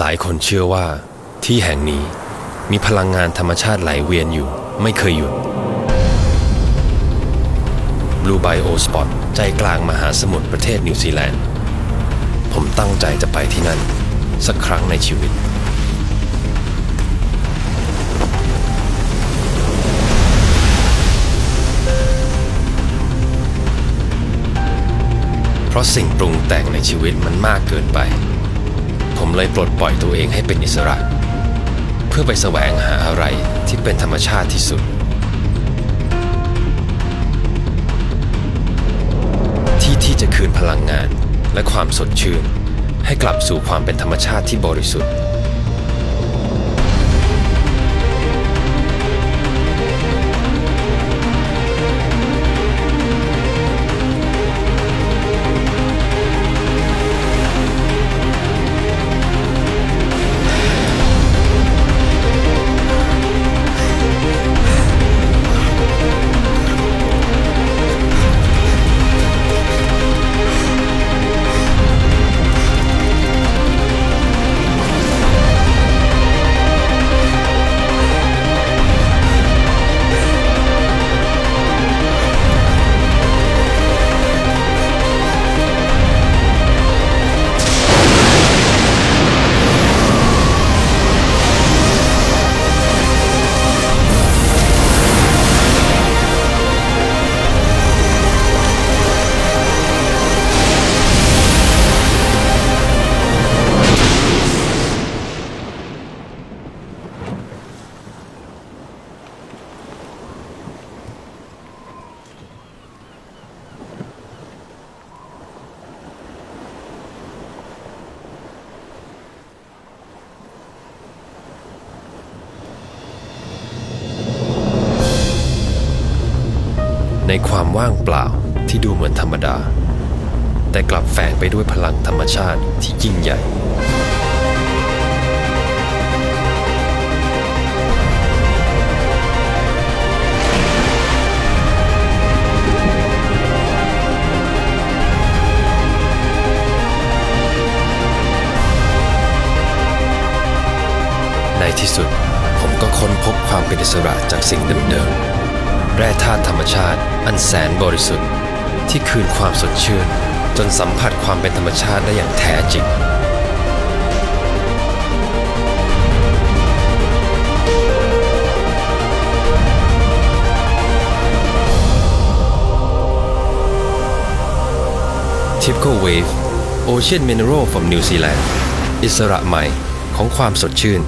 หลายคนเชื่อว่าที่แห่งนี้มีพลังงานธรรมชาติไหลเวียนอยู่ไม่เคยหยุด Blue Bio Spot ใจกลางมหาสมุทรประเทศนิวซีแลนด์ ผมตั้งใจจะไปที่นั่น สักครั้งในชีวิต เพราะสิ่งปรุงแต่งในชีวิตมันมากเกินไป ผมเลยปลดปล่อยตัวเองให้เป็นอิสระ เพื่อไปแสวงหาอะไรที่เป็นธรรมชาติที่สุด ที่ที่จะคืนพลังงานและความสดชื่น ให้กลับสู่ความเป็นธรรมชาติที่บริสุทธิ์ ในความว่างเปล่าที่ดูเหมือนธรรมดา แต่กลับแฝงไปด้วยพลังธรรมชาติที่ยิ่งใหญ่ในที่สุดผมก็ค้นพบความเป็นอิสระจากสิ่งเดิมๆ แร่ธาตุธรรมชาติ อันแสนบริสุทธิ์ ที่คืนความสดชื่น จนสัมผัสความเป็นธรรมชาติได้อย่างแท้จริง Tipco Wave Ocean Mineral from New Zealand อิสระใหม่ของความสดชื่น